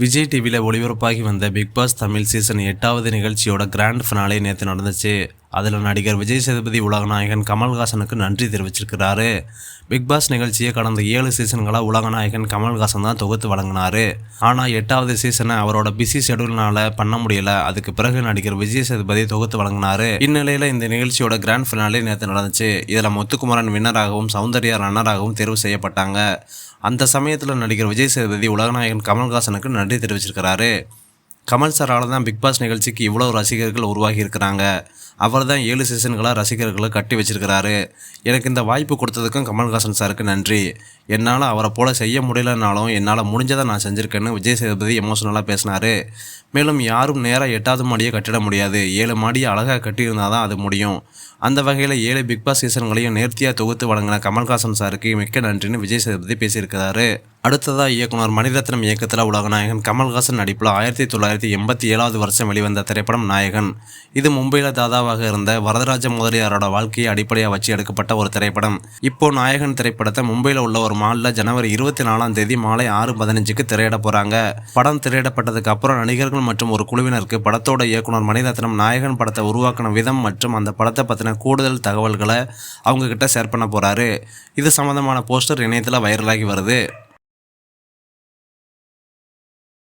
விஜய் டிவியில் ஒளிபரப்பாகி வந்த big pass Tamil season எட்டாவது நிகழ்ச்சியோட கிராண்ட் ஃபினாலே நேற்று நடந்துச்சு. அதில் நடிகர் விஜய் சேதுபதி உலகநாயகன் கமல்ஹாசனுக்கு நன்றி தெரிவிச்சிருக்கிறாரு. பிக்பாஸ் நிகழ்ச்சியை கடந்த ஏழு சீசன்களாக உலகநாயகன் கமல்ஹாசன் தான் தொகுத்து வழங்கினாரு. ஆனால் எட்டாவது சீசனை அவரோட பிஸி ஷெடியூல்னால பண்ண முடியல. அதுக்கு பிறகு நடிகர் விஜய் சேதுபதி தொகுத்து வழங்கினாரு. இந்நிலையில் இந்த நிகழ்ச்சியோட கிராண்ட் ஃபினாலே நேற்று நடந்துச்சு. இதில் முத்துக்குமரன் வின்னராகவும் சௌந்தர்யா ரன்னராகவும் தேர்வு செய்யப்பட்டாங்க. அந்த சமயத்தில் நடிகர் விஜய் சேதுபதி உலகநாயகன் கமல்ஹாசனுக்கு நன்றி தெரிவிச்சிருக்கிறாரு. கமல் சாரால் தான் பிக்பாஸ் நிகழ்ச்சிக்கு இவ்வளோ ரசிகர்கள் உருவாகி இருக்கிறாங்க. அவர் தான் ஏழு சீசன்களாக ரசிகர்களை கட்டி வச்சிருக்கிறாரு. எனக்கு இந்த வாய்ப்பு கொடுத்ததுக்கும் கமல்ஹாசன் சாருக்கு நன்றி. என்னால் அவரை போல செய்ய முடியலனாலும் என்னால் முடிஞ்சதை நான் செஞ்சுருக்கேன்னு விஜய் சேதுபதி எமோஷனலாக பேசினார். மேலும் யாரும் நேராக எட்டாவது மாடியை கட்டிட முடியாது. ஏழு மாடியை அழகாக கட்டியிருந்தால் தான் அது முடியும். அந்த வகையில் ஏழு பிக் பாஸ் சீசன்களையும் நேர்த்தியாக தொகுத்து வழங்கின கமல்ஹாசன் சாருக்கு மிக்க நன்றின்னு விஜய் சேதுபதி பேசியிருக்கிறாரு. அடுத்ததாக இயக்குனர் மணிரத்னம் இயக்கத்தில் உலகநாயகன் கமல்ஹாசன் நடிப்பில் ஆயிரத்தி தொள்ளாயிரத்தி எண்பத்தி ஏழாவது வருஷம் வெளிவந்த திரைப்படம் நாயகன். இது மும்பையில் தாதா ராஜாவாக இருந்த வரதராஜ முதலியாரோட வாழ்க்கையை அடிப்படையாக வச்சு எடுக்கப்பட்ட ஒரு திரைப்படம். இப்போ நாயகன் திரைப்படத்தை மும்பையில் உள்ள ஒரு மாலில் ஜனவரி இருபத்தி நாலாம் தேதி மாலை ஆறு பதினஞ்சுக்கு திரையிட போகிறாங்க படம் திரையிடப்பட்டதுக்கு அப்புறம் நடிகர்கள் மற்றும் ஒரு குழுவினருக்கு படத்தோட இயக்குனர் மணிரத்னம் நாயகன் படத்தை உருவாக்கின விதம் மற்றும் அந்த படத்தை பற்றின கூடுதல் தகவல்களை அவங்க கிட்ட ஷேர் பண்ண போகிறாரு இது சம்மந்தமான போஸ்டர் இணையத்தில் வைரலாகி வருது.